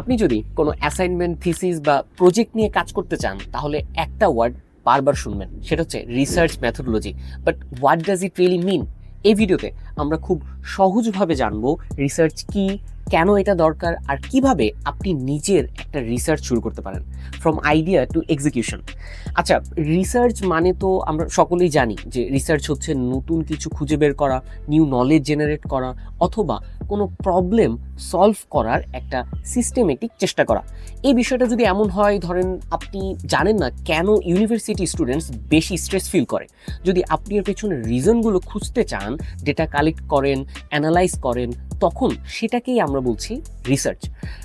আপনি যদি কোনো অ্যাসাইনমেন্ট থিসিস বা প্রজেক্ট নিয়ে কাজ করতে চান, তাহলে একটা ওয়ার্ড বারবার শুনবেন। সেটা হচ্ছে research methodology but what does it really mean এই ভিডিওতে আমরা খুব সহজভাবে জানব রিসার্চ কি কেন এটা দরকার আর কীভাবে আপনি নিজের একটা রিসার্চ শুরু করতে পারেন? ফ্রম আইডিয়া টু এক্সিকিউশন আচ্ছা রিসার্চ মানে তো আমরা সকলেই জানি যে রিসার্চ হচ্ছে নতুন কিছু খুঁজে বের করা নিউ নলেজ জেনারেট করা, অথবা কোনো প্রবলেম সলভ করার একটা সিস্টেমেটিক চেষ্টা করা। এই বিষয়টা যদি এমন হয়, ধরেন আপনি জানেন না কেন ইউনিভার্সিটি স্টুডেন্টস বেশি স্ট্রেস ফিল করে। যদি আপনি এর পেছনে রিজনগুলো খুঁজতে চান ডেটা কালেক্ট করেন অ্যানালাইজ করেন তখন সেটাকেই আমরা বলছি রিসার্চ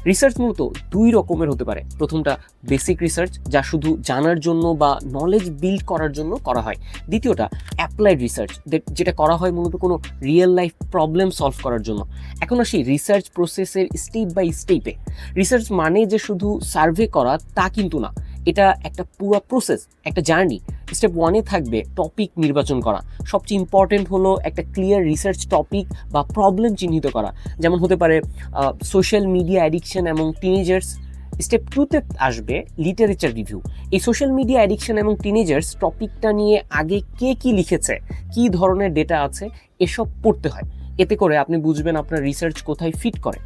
রিসার্চ মূলত দুই রকমের হতে পারে। প্রথমটা বেসিক রিসার্চ যা শুধু জানার জন্য বা নলেজ বিল্ড করার জন্য করা হয়। দ্বিতীয়টা অ্যাপ্লাইড রিসার্চ যেটা করা হয় মূলত কোনো রিয়েল লাইফ প্রবলেম সলভ করার জন্য। এখন আসি রিসার্চ প্রসেসের স্টেপ বাই স্টেপে রিসার্চ মানে যে শুধু সার্ভে করা তা কিন্তু না। এটা একটা পুরো প্রসেস একটা জার্নি স্টেপ ওয়ানে থাকবে টপিক নির্বাচন করা। সবচেয়ে ইম্পর্টেন্ট হলো একটা ক্লিয়ার রিসার্চ টপিক বা প্রবলেম চিহ্নিত করা। যেমন হতে পারে সোশ্যাল মিডিয়া অ্যাডিকশন এবং টিনেজার্স স্টেপ টুতে আসবে লিটারেচার রিভিউ এই সোশ্যাল মিডিয়া অ্যাডিকশন এবং টিনেজার্স টপিকটা নিয়ে আগে কে কি লিখেছে, কি ধরনের ডেটা আছে, এসব পড়তে হয়। এতে করে আপনি বুঝবেন আপনার রিসার্চ কোথায় ফিট করে।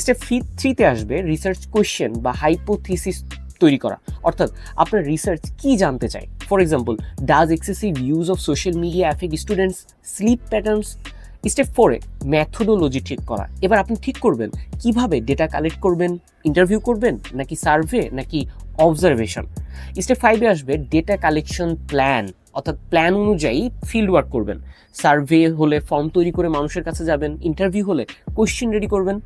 স্টেপ ফিট থ্রিতে আসবে রিসার্চ কোয়েশ্চেন বা হাইপোথিসিস তৈরি করা। অর্থাৎ আপনার রিসার্চ কি জানতে চায়? For example does excessive use of social media affect students sleep patterns step ফোরে ম্যাথোডোলজি ঠিক করা। এবার আপনি ঠিক করবেন, কীভাবে ডেটা কালেক্ট করবেন ইন্টারভিউ করবেন, নাকি সার্ভে নাকি অবজারভেশন স্টেপ ফাইভে আসবে ডেটা কালেকশন প্ল্যান অর্থাৎ প্ল্যান অনুযায়ী ফিল্ড ওয়ার্ক করবেন। সার্ভে হলে ফর্ম তৈরি করে মানুষের কাছে যাবেন ইন্টারভিউ হলে কোয়েশ্চেন রেডি করবেন।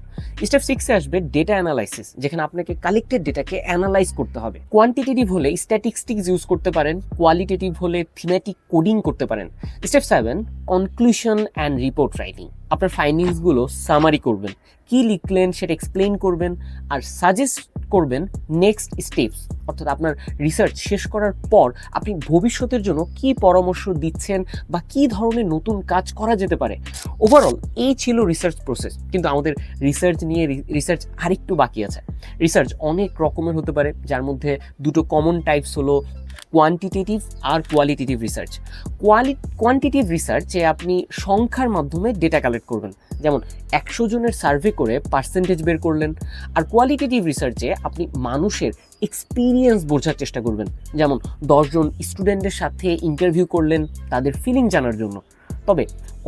স্টেপ সিক্সে আসবে ডেটা অ্যানালাইসিস যেখানে আপনাকে কালেক্টেড ডেটাকে অ্যানালাইজ করতে হবে। কোয়ান্টিটেটিভ হলে স্ট্যাটিস্টিক্স ইউজ করতে পারেন কোয়ালিটেটিভ হলে থিমেটিক কোডিং করতে পারেন। Step seven conclusion and report writing আপনার ফাইন্ডিংসগুলো সামারি করবেন। কি লিখলেন, সেটা এক্সপ্লেন করবেন, আর সাজেস্ট করবেন নেক্সট স্টেপস অর্থাৎ আপনার রিসার্চ শেষ করার পর আপনি ভবিষ্যতের জন্য কি পরামর্শ দিচ্ছেন বা কি ধরনের নতুন কাজ করা যেতে পারে। ওভারঅল এই ছিল রিসার্চ প্রসেস কিন্তু আমাদের রিসার্চ নিয়ে রিসার্চ আরেকটু বাকি আছে। রিসার্চ অনেক রকমের হতে পারে, যার মধ্যে দুটো কমন টাইপস হলো কোয়ান্টিটেটিভ আর কোয়ালিটেটিভ রিসার্চ কোয়ালি কোয়ান্টিটিভ রিসার্চে আপনি সংখ্যার মাধ্যমে ডেটা কালেক্ট করবেন। যেমন একশো জনের সার্ভে করে পার্সেন্টেজ বের করলেন। আর কোয়ালিটেটিভ রিসার্চে আপনি মানুষের এক্সপিরিয়েন্স বোঝার চেষ্টা করবেন। যেমন দশজন স্টুডেন্টের সাথে ইন্টারভিউ করলেন, তাদের ফিলিং জানার জন্য। তবে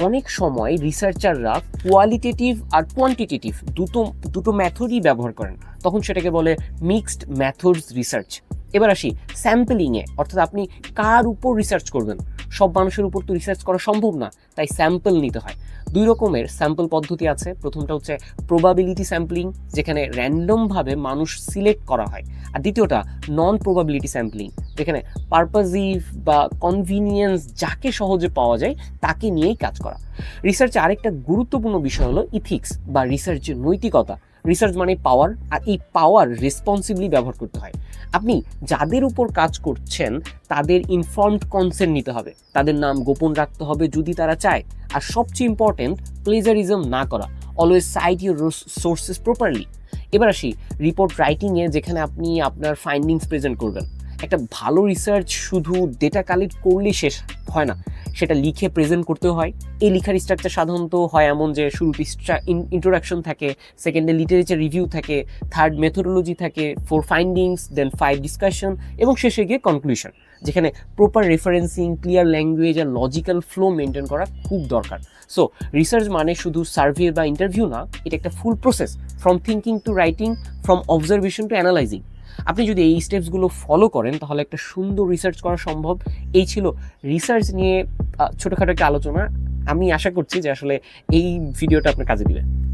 অনেক সময় রিসার্চাররা কোয়ালিটেটিভ আর কোয়ান্টিটেটিভ দুটো দুটো ম্যাথডই ব্যবহার করেন। তখন সেটাকে বলে মিক্সড ম্যাথডস রিসার্চ এবার আসি স্যাম্পলিংয়ে অর্থাৎ আপনি কার উপর রিসার্চ করবেন? সব মানুষের উপর তো রিসার্চ করা সম্ভব না, তাই স্যাম্পল নিতে হয়। দুই রকমের স্যাম্পল পদ্ধতি আছে। প্রথমটা হচ্ছে প্রবাবিলিটি স্যাম্পলিং যেখানে র্যান্ডমভাবে মানুষ সিলেক্ট করা হয়। আর দ্বিতীয়টা নন প্রবাবিলিটি স্যাম্পলিং যেখানে পারপাজিভ বা কনভিনিয়েন্স যাকে সহজে পাওয়া যায়, তাকে নিয়েই কাজ করা। রিসার্চে আরেকটা গুরুত্বপূর্ণ বিষয় হলো ইথিক্স বা রিসার্চের নৈতিকতা। রিসার্চ মানে পাওয়ার আর এই পাওয়ার রেসপন্সিবলি ব্যবহার করতে হয়। আপনি যাদের উপর কাজ করছেন, তাদের ইনফর্মড কনসেন্ট নিতে হবে। তাদের নাম গোপন রাখতে হবে যদি তারা চায়। আর সবচেয়ে ইম্পর্টেন্ট প্লেজারিজম না করা। Always cite your sources properly এবার আসি রিপোর্ট রাইটিংয়ে যেখানে আপনি আপনার ফাইন্ডিংস প্রেজেন্ট করবেন। একটা ভালো রিসার্চ শুধু ডেটা কালেক্ট করলেই শেষ হয় না। সেটা লিখে প্রেজেন্ট করতেও হয়। এই লিখার স্ট্রাকচার সাধারণত হয় এমন যে শুরুতে ইন্ট্রোডাকশন থাকে সেকেন্ডে লিটারেচার রিভিউ থাকে থার্ড মেথোডোলজি থাকে four findings then five discussion এবং শেষে গিয়ে কনক্লুশন যেখানে প্রপার রেফারেন্সিং ক্লিয়ার ল্যাঙ্গুয়েজ আর লজিক্যাল ফ্লো মেনটেন করা খুব দরকার। সো রিসার্চ মানে শুধু সার্ভে বা ইন্টারভিউ না, এটা একটা full process from thinking to writing from observation to analysing আপনি যদি এই স্টেপসগুলো ফলো করেন, তাহলে একটা সুন্দর রিসার্চ করা সম্ভব। এই ছিল রিসার্চ নিয়ে ছোটোখাটো একটা আলোচনা। আমি আশা করছি যে আসলে এই ভিডিওটা আপনার কাজে দিবে।